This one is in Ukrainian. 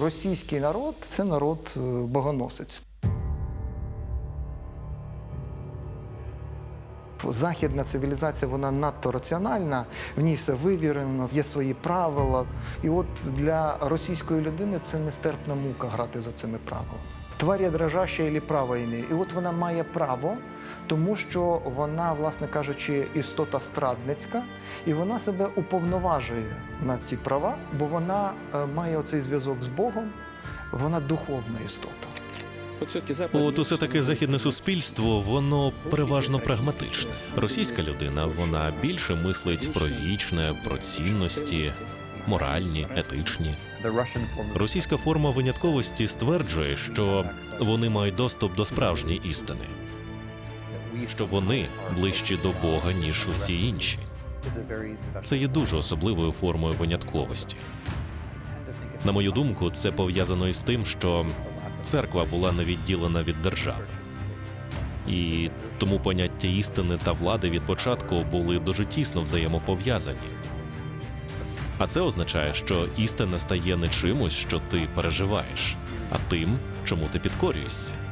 Російський народ це народ е, богоносець. Західна цивілізація вона надто раціональна, в ній все вивірено, є свої правила. І от для російської людини це нестерпна мука грати за цими правилами. Тварь дрожаща і право імеє. І от вона має право, тому що вона, власне кажучи, істота страдницька, і вона себе уповноважує на ці права, бо вона е, має оцей зв'язок з Богом, вона духовна істота. От усе таке західне суспільство, воно переважно прагматичне. Російська людина вона більше мислить про вічне, про цінності, моральні, етичні. Російська форма винятковості стверджує, що вони мають доступ до справжньої істини, що вони ближчі до Бога ніж усі інші. Це є дуже особливою формою винятковості. На мою думку, це пов'язано із тим, що церква була не відділена від держави. І тому поняття істини та влади від початку були дуже тісно взаємопов'язані. А це означає, що істина стає не чимось, що ти переживаєш, а тим, чому ти підкорюєшся.